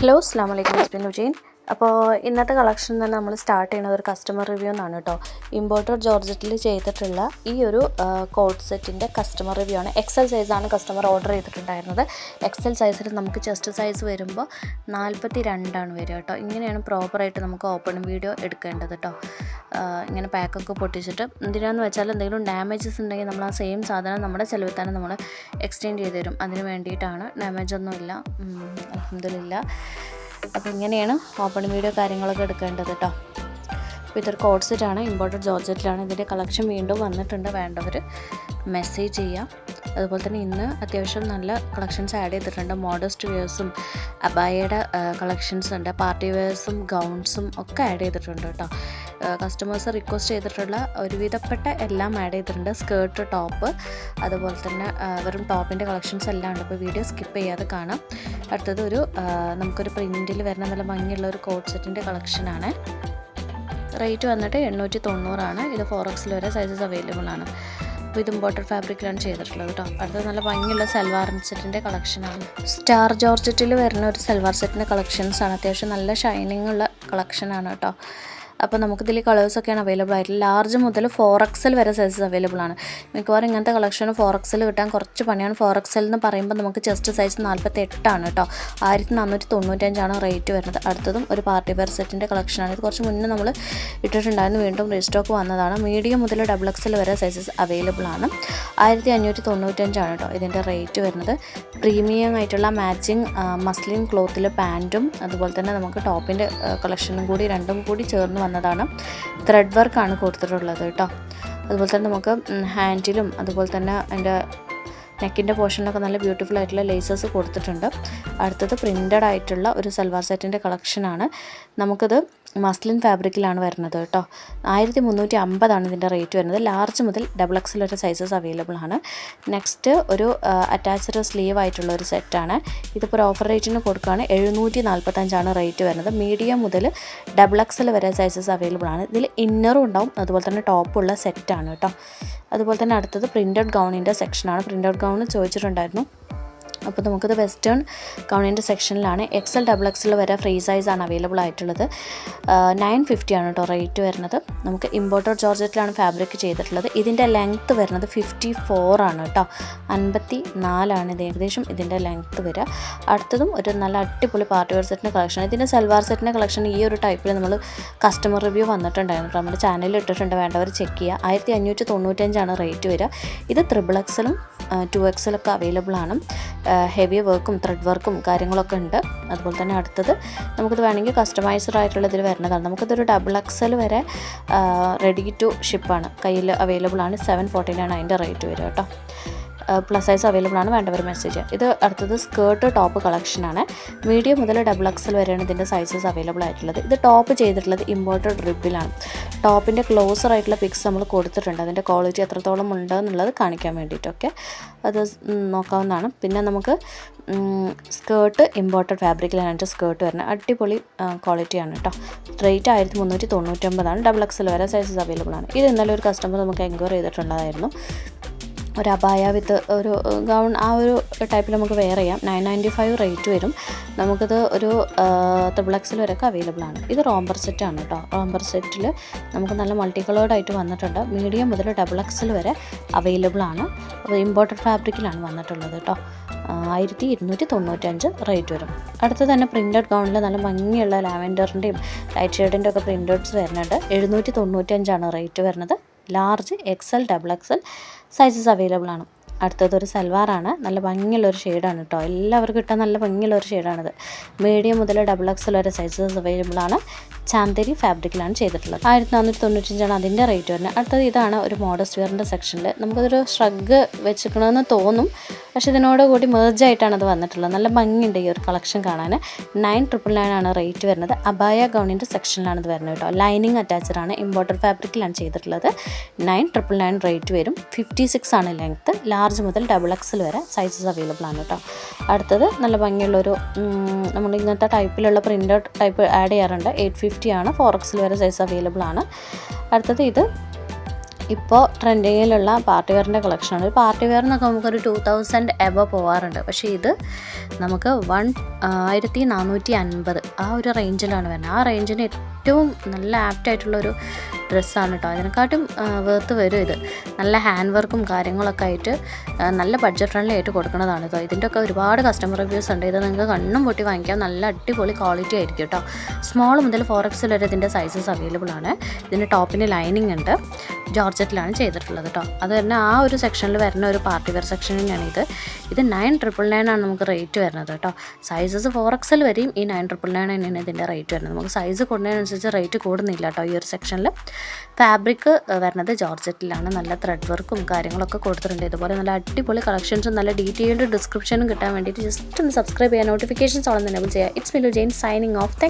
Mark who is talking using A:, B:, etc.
A: Hello, Assalamualaikum, it's been അപ്പോൾ ഇന്നത്തെ collection തന്നെ നമ്മൾ സ്റ്റാർട്ട് ചെയ്യുന്നത് ഒരു കസ്റ്റമർ റിവ്യൂ എന്നാണ് കേട്ടോ ഇമ്പോർട്ടർ ജോർജറ്റിൽ ചെയ്തിട്ടുള്ള ഈ ഒരു കോഡ് സെറ്റിന്റെ കസ്റ്റമർ റിവ്യൂ ആണ്. എക്സൽ സൈസാണ് കസ്റ്റമർ ഓർഡർ ചെയ്തിട്ടുണ്ടായിരുന്നത്. എക്സൽ സൈസിൽ നമുക്ക് ചെസ്റ്റ് സൈസ് വരുമ്പോൾ നാൽപ്പത്തി രണ്ടാണ് വരിക കേട്ടോ ഇങ്ങനെയാണ് പ്രോപ്പറായിട്ട് നമുക്ക് ഓപ്പൺ വീഡിയോ എടുക്കേണ്ടത് കേട്ടോ ഇങ്ങനെ പാക്കൊക്കെ പൊട്ടിച്ചിട്ട്. എന്തിനാന്ന് വെച്ചാൽ എന്തെങ്കിലും ഡാമേജസ് ഉണ്ടെങ്കിൽ നമ്മൾ ആ സെയിം സാധനം നമ്മുടെ ചിലവിൽ തന്നെ നമ്മൾ എക്സ്റ്റെൻഡ് ചെയ്ത് തരും. അതിന് വേണ്ടിയിട്ടാണ് ഡാമേജ് ഒന്നുമില്ല. അലഹമില്ല അപ്പോൾ ഇങ്ങനെയാണ് ഓപ്പൺ വീഡിയോ കാര്യങ്ങളൊക്കെ എടുക്കേണ്ടത് കേട്ടോ അപ്പോൾ ഇതൊരു കോഡ് സെറ്റാണ് ഇമ്പോർട്ടഡ് ജോർജറ്റിലാണ്. ഇതിന്റെ കളക്ഷൻ വീണ്ടും വന്നിട്ടുണ്ട്. വേണ്ടവർ മെസ്സേജ് ചെയ്യാം. അതുപോലെ തന്നെ ഇന്ന് അത്യാവശ്യം നല്ല കളക്ഷൻസ് ആഡ് ചെയ്തിട്ടുണ്ട്. മോഡസ്റ്റ് വെയേഴ്സും അബായയുടെ കളക്ഷൻസ് ഉണ്ട്. പാർട്ടി വെയേഴ്സും ഗൗൺസും ഒക്കെ ആഡ് ചെയ്തിട്ടുണ്ട് കേട്ടോ കസ്റ്റമേഴ്സ് റിക്വസ്റ്റ് ചെയ്തിട്ടുള്ള ഒരുവിധപ്പെട്ട എല്ലാം ആഡ് ചെയ്തിട്ടുണ്ട്. സ്കേർട്ട് ടോപ്പ് അതുപോലെ തന്നെ വെറും ടോപ്പിന്റെ കളക്ഷൻസ് എല്ലാം ഉണ്ട്. അപ്പോൾ വീഡിയോ സ്കിപ്പ് ചെയ്യാതെ കാണാം. അടുത്തത് ഒരു നമുക്കൊരു പ്രിന്റിൽ വരുന്ന നല്ല ഭംഗിയുള്ള ഒരു കോട്ട് സെറ്റിന്റെ കളക്ഷനാണ് റേറ്റ് വന്നിട്ട് എണ്ണൂറ്റി തൊണ്ണൂറാണ് ഇത് ഫോർ എക്സിൽ വരെ സൈസസ് അവൈലബിൾ ആണ്. അപ്പോൾ ഇത് ഇമ്പോർട്ടഡ് ഫാബ്രിക്കിലാണ് ചെയ്തിട്ടുള്ളത് കേട്ടോ അടുത്തത് നല്ല ഭംഗിയുള്ള സൽവാർ സെറ്റിന്റെ കളക്ഷനാണ് സ്റ്റാർ ജോർജറ്റിൽ വരുന്ന ഒരു സൽവാർ സെറ്റിന്റെ കളക്ഷൻസ് ആണ്. അത്യാവശ്യം നല്ല ഷൈനിങ് ഉള്ള കളക്ഷനാണ് കേട്ടോ അപ്പോൾ നമുക്കിതിൽ കളേഴ്സൊക്കെയാണ് അവൈലബിൾ ആയിട്ടുള്ളത്. ലാർജ് മുതൽ ഫോർ എക്സൽ വരെ സൈസസ് അവൈലബിൾ ആണ്. മിക്കവാറും ഇങ്ങനത്തെ കളക്ഷൻ ഫോർ എക്സൽ കിട്ടാൻ കുറച്ച് പണിയാണ്. ഫോർ എക്സൽ എന്ന് പറയുമ്പോൾ നമുക്ക് ചെസ്റ്റ് സൈസ് നാൽപ്പത്തി എട്ടാണ് കേട്ടോ ആയിരത്തി നാനൂറ്റി തൊണ്ണൂറ്റഞ്ചാണ് റേറ്റ് വരുന്നത്. അടുത്തതും ഒരു പാർട്ടി വെയർ സെറ്റിന്റെ കളക്ഷനാണ് ഇത് കുറച്ച് മുന്നേ നമ്മൾ ഇട്ടിട്ടുണ്ടായിരുന്നു. വീണ്ടും റീസ്റ്റോക്ക് വന്നതാണ്. മീഡിയം മുതൽ ഡബിൾ എക്സൽ വരെ സൈസസ് അവൈലബിൾ ആണ്. ആയിരത്തി അഞ്ഞൂറ്റി തൊണ്ണൂറ്റഞ്ചാണ് കേട്ടോ ഇതിന്റെ റേറ്റ് വരുന്നത് പ്രീമിയം ആയിട്ടുള്ള മാച്ചിങ് മസ്ലിൻ ക്ലോത്തിൽ പാന്റും അതുപോലെ തന്നെ നമുക്ക് ടോപ്പിന്റെ കളക്ഷനും കൂടി രണ്ടും കൂടി ചേർന്ന് വന്നതാണ്. ത്രെഡ് വർക്കാണ് കൊടുത്തിട്ടുള്ളത് കേട്ടോ അതുപോലെ തന്നെ നമുക്ക് ഹാൻഡിലും അതുപോലെ തന്നെ അതിന്റെ നെക്കിന്റെ പോർഷനിലൊക്കെ നല്ല ബ്യൂട്ടിഫുൾ ആയിട്ടുള്ള ലേസസ് കൊടുത്തിട്ടുണ്ട്. അടുത്തത് പ്രിന്റഡ് ആയിട്ടുള്ള ഒരു സൽവാർ സെറ്റിന്റെ കളക്ഷനാണ് നമുക്കത് മസ്ലിൻ ഫാബ്രിക്കിലാണ് വരുന്നത് കേട്ടോ. ആയിരത്തി മുന്നൂറ്റി അമ്പതാണ് ഇതിന്റെ റേറ്റ് വരുന്നത്. ലാർജ് മുതൽ ഡബിൾ എക്സൽ വരെ സൈസസ് അവൈലബിൾ ആണ്. നെക്സ്റ്റ് ഒരു അറ്റാച്ച്ഡ് സ്ലീവ് ആയിട്ടുള്ള ഒരു സെറ്റാണ് ഇതിപ്പോൾ ഒരു ഓഫർ റേറ്റിന് കൊടുക്കുകയാണ്. എഴുന്നൂറ്റി നാൽപ്പത്തഞ്ചാണ് റേറ്റ് വരുന്നത്. മീഡിയം മുതൽ ഡബിൾ എക്സൽ വരെ സൈസസ് അവൈലബിൾ ആണ്. ഇതിൽ ഇന്നറും ഉണ്ടാവും. അതുപോലെ തന്നെ ടോപ്പുള്ള സെറ്റാണ് കേട്ടോ. അതുപോലെ തന്നെ അടുത്തത് പ്രിന്റഡ് ഗൗണിന്റെ സെക്ഷനാണ് പ്രിന്റഡ് ഗൗൺ ചോദിച്ചിട്ടുണ്ടായിരുന്നു. അപ്പോൾ നമുക്കിത് വെസ്റ്റേൺ ഗൗണിന്റെ സെക്ഷനിലാണ് എക്സൽ ഡബിൾ എക്സൽ വരെ ഫ്രീ സൈസാണ് അവൈലബിൾ ആയിട്ടുള്ളത്. നയൻ ഫിഫ്റ്റി ആണ് കേട്ടോ റേറ്റ് വരുന്നത്. നമുക്ക് ഇമ്പോർട്ടഡ് ജോർജറ്റിലാണ് ഫാബ്രിക് ചെയ്തിട്ടുള്ളത്. ഇതിന്റെ ലെങ്ത്ത് വരുന്നത് ഫിഫ്റ്റി ഫോർ ആണ് കേട്ടോ അൻപത്തി നാലാണ് ഇത് ഏകദേശം ഇതിന്റെ ലെങ്ത്ത് വരിക. അടുത്തതും ഒരു നല്ല അടിപൊളി പാർട്ടി വെയർ സെറ്റിന്റെ കളക്ഷൻ ഇതിന്റെ സൽവാർ സെറ്റിന്റെ കളക്ഷൻ ഈ ഒരു ടൈപ്പിൽ നമ്മൾ കസ്റ്റമർ റിവ്യൂ വന്നിട്ടുണ്ടായിരുന്നു നമ്മുടെ ചാനലിൽ ഇട്ടിട്ടുണ്ട്. വേണ്ടവർ ചെക്ക് ചെയ്യുക. ആയിരത്തി അഞ്ഞൂറ്റി തൊണ്ണൂറ്റഞ്ചാണ് റേറ്റ് വരിക. ഇത് ത്രിബിൾ എക്സലും ടു എക്സലൊക്കെ അവൈലബിൾ ആണ്. ഹെവി വർക്കും ത്രെഡ് വർക്കും കാര്യങ്ങളൊക്കെ ഉണ്ട്. അതുപോലെ തന്നെ അടുത്തത് നമുക്കിത് വേണമെങ്കിൽ കസ്റ്റമൈസ്ഡ് ആയിട്ടുള്ള ഇതിൽ വരുന്നതാണ്. നമുക്കിതൊരു ഡബിൾ എക്സൽ വരെ റെഡി ടു ഷിപ്പാണ് കയ്യിൽ അവൈലബിൾ ആണ്. സെവൻ ഫോർട്ടീനാണ് അതിന്റെ റേറ്റ് വരും കേട്ടോ. പ്ലസ് സൈസ് അവൈലബിൾ ആണ്. വേണ്ടവർ മെസ്സേജ് ഇത് അടുത്തത് സ്കേർട്ട് ടോപ്പ് കളക്ഷനാണ് മീഡിയം മുതൽ ഡബിൾ എക്സൽ വരെയാണ് ഇതിന്റെ സൈസസ് അവൈലബിൾ ആയിട്ടുള്ളത്. ഇത് ടോപ്പ് ചെയ്തിട്ടുള്ളത് ഇമ്പോർട്ടഡ് റിബിലാണ് ടോപ്പിന്റെ ക്ലോസർ ആയിട്ടുള്ള പിക്സ് നമ്മൾ കൊടുത്തിട്ടുണ്ട്. അതിന്റെ ക്വാളിറ്റി എത്രത്തോളം ഉണ്ട് എന്നുള്ളത് കാണിക്കാൻ വേണ്ടിയിട്ടൊക്കെ അത് നോക്കാവുന്നതാണ്. പിന്നെ നമുക്ക് സ്കേർട്ട് ഇമ്പോർട്ടഡ് ഫാബ്രിക്കിലാണ് സ്കേർട്ട് വരുന്നത്. അടിപൊളി ക്വാളിറ്റിയാണ് കേട്ടോ റേറ്റ് ആയിരത്തി മുന്നൂറ്റി തൊണ്ണൂറ്റൊമ്പതാണ്. ഡബിൾ എക്സൽ വരെ സൈസസ് അവൈലബിൾ ആണ്. ഇത് ഇന്നലെ ഒരു കസ്റ്റമർ നമുക്ക് എൻക്വയറി ചെയ്തിട്ടുള്ളതായിരുന്നു. ഒരു അബായ വിത്ത് ഒരു ഗൗൺ ആ ഒരു ടൈപ്പിൽ നമുക്ക് വെയർ ചെയ്യാം. നയൻ നയന്റി ഫൈവ് റേറ്റ് വരും. നമുക്കിത് ഒരു ത്രിബിൾ എക്സിൽ വരെയൊക്കെ അവൈലബിൾ ആണ്. ഇത് റോംബർ സെറ്റാണ് കേട്ടോ റോംബർ സെറ്റിൽ നമുക്ക് നല്ല മൾട്ടി കളേർഡ് ആയിട്ട് വന്നിട്ടുണ്ട്. മീഡിയം മുതൽ ഡബിൾ എക്സിൽ വരെ അവൈലബിൾ ആണ്. ഇമ്പോർട്ടഡ് ഫാബ്രിക്കിലാണ് വന്നിട്ടുള്ളത് കേട്ടോ ആയിരത്തി ഇരുന്നൂറ്റി തൊണ്ണൂറ്റഞ്ച് റേറ്റ് വരും. അടുത്ത് തന്നെ പ്രിന്റഡ് ഗൗണിൽ നല്ല ഭംഗിയുള്ള ലാവൻഡറിന്റെയും ലൈറ്റ് ഷെയ്ഡിന്റെ ഒക്കെ പ്രിന്റഡ്സ് വരുന്നുണ്ട്. എഴുന്നൂറ്റി തൊണ്ണൂറ്റഞ്ചാണ് റേറ്റ് വരുന്നത്. Large XL double XL sizes available ആണ്. അടുത്തത് ഒരു സൽവാറാണ് നല്ല ഭംഗിയുള്ള ഒരു ഷെയ്ഡാണ് കേട്ടോ എല്ലാവർക്കും കിട്ടാൻ നല്ല ഭംഗിയുള്ള ഒരു ഷെയ്ഡാണിത് മീഡിയം മുതൽ ഡബിൾ എക്സൽ വരെ സൈസസ് അവൈലബിൾ ആണ്. ചാന്തേരി ഫാബ്രിക്കിലാണ് ചെയ്തിട്ടുള്ളത്. ആയിരത്തി നാനൂറ്റി തൊണ്ണൂറ്റഞ്ചാണ് അതിന്റെ റേറ്റ് വരുന്നത്. അടുത്തത് ഇതാണ് ഒരു മോഡസ്റ്റ് വെയറിന്റെ സെക്ഷനിൽ നമുക്കതൊരു ഷ്രഗ് വെച്ചിരിക്കണമെന്ന് തോന്നും. പക്ഷേ ഇതിനോട് കൂടി മേർജായിട്ടാണ് അത് വന്നിട്ടുള്ളത്. നല്ല ഭംഗിയുണ്ട് ഈ ഒരു കളക്ഷൻ കാണാൻ. നയൻ ട്രിപ്പിൾ നയൻ ആണ് റേറ്റ് വരുന്നത്. അബായ ഗൗണിന്റെ സെക്ഷനിലാണ് ഇത് വരുന്നത് കേട്ടോ. ലൈനിങ് അറ്റാച്ച്ഡ് ആണ്. ഇമ്പോർട്ടഡ് ഫാബ്രിക്കിലാണ് ചെയ്തിട്ടുള്ളത്. നയൻ ട്രിപ്പിൾ നയൻ റേറ്റ് വരും. ഫിഫ്റ്റി സിക്സ് ആണ് ലെങ്ത്ത് ലാർജ് മുതൽ ഡബിൾ എക്സൽ വരെ സൈസസ് അവൈലബിൾ ആണ് കേട്ടോ. അടുത്തത് നല്ല ഭംഗിയുള്ളൊരു നമ്മൾ ഇങ്ങനത്തെ ടൈപ്പിലുള്ള പ്രിന്റ് ടൈപ്പ് ആഡ് ചെയ്യാറുണ്ട്. എയ്റ്റ് ഫിഫ്റ്റി ആണ്. ഫോർ എക്സിൽ വരെ സൈസ് അവൈലബിൾ ആണ്. അടുത്തത് ഇത് ഇപ്പോൾ ട്രെൻഡിങ്ങിലുള്ള പാർട്ടി വെയറിന്റെ കളക്ഷനാണ്. ഒരു പാർട്ടി വെയർ എന്നൊക്കെ നമുക്കൊരു ടു തൗസൻഡ് എബോ പോവാറുണ്ട്. പക്ഷേ ഇത് നമുക്ക് വൺ ആയിരത്തി നാനൂറ്റി അൻപത് ആ ഒരു റേഞ്ചിലാണ് വരുന്നത്. ആ റേഞ്ചിന് ഏറ്റവും നല്ല ആപ്റ്റായിട്ടുള്ളൊരു ഡ്രസ്സാണ് കേട്ടോ അതിനെക്കാട്ടും വേർത്ത് വരും ഇത്. നല്ല ഹാൻഡ് വർക്കും കാര്യങ്ങളൊക്കെ ആയിട്ട് നല്ല ബഡ്ജറ്റ് ഫ്രണ്ട്ലി ആയിട്ട് കൊടുക്കുന്നതാണ് കേട്ടോ ഇതിന്റെ ഒക്കെ ഒരുപാട് കസ്റ്റമർ റിവ്യൂസ് ഉണ്ട്. ഇത് നിങ്ങൾക്ക് കണ്ണും പൊട്ടി വാങ്ങിക്കാം. നല്ല അടിപൊളി ക്വാളിറ്റി ആയിരിക്കും കേട്ടോ സ്മോൾ മുതൽ ഫോർ എക്സിൽ വരെ ഇതിന്റെ സൈസസ് അവൈലബിൾ ആണ്. ഇതിന്റെ ടോപ്പിന് ലൈനിങ് ഉണ്ട്. ജോർജറ്റിലാണ് ചെയ്തിട്ടുള്ളത് കേട്ടോ. അത് തന്നെ ആ ഒരു സെക്ഷനിൽ വരുന്ന ഒരു പാർട്ടി വെയർ സെക്ഷൻ തന്നെയാണ് ഇത് ഇത് നയൻ ട്രിപ്പിൾ നയൻ ആണ് നമുക്ക് റേറ്റ് വരുന്നത് കേട്ടോ. സൈസസ് ഫോർ എക്സൽ വരെയും ഈ നയൻ ട്രിപ്പിൾ നയൻ തന്നെയാണ് ഇതിന്റെ റേറ്റ് വരുന്നത്. നമുക്ക് സൈസ് കൂടുന്നതിനനുസരിച്ച് റേറ്റ് കൂടുന്നില്ല കേട്ടോ ഈ ഒരു സെക്ഷനിൽ ഫാബ്രിക് വരുന്നത് ജോർജറ്റിലാണ്. നല്ല ത്രെഡ് വർക്കും കാര്യങ്ങളൊക്കെ കൊടുത്തിട്ടുണ്ട്. ഇതുപോലെ നല്ല അടിപൊളി കളക്ഷൻസും നല്ല ഡീറ്റെയിൽഡ് ഡിസ്ക്രിപ്ഷനും കിട്ടാൻ വേണ്ടിയിട്ട് ജസ്റ്റ് ഒന്ന് സബ്സ്ക്രൈബ് ചെയ്യുക. നോട്ടിഫിക്കേഷൻസ് ഓൺ തന്നെ ചെയ്യുക it's Milu Jain signing off thank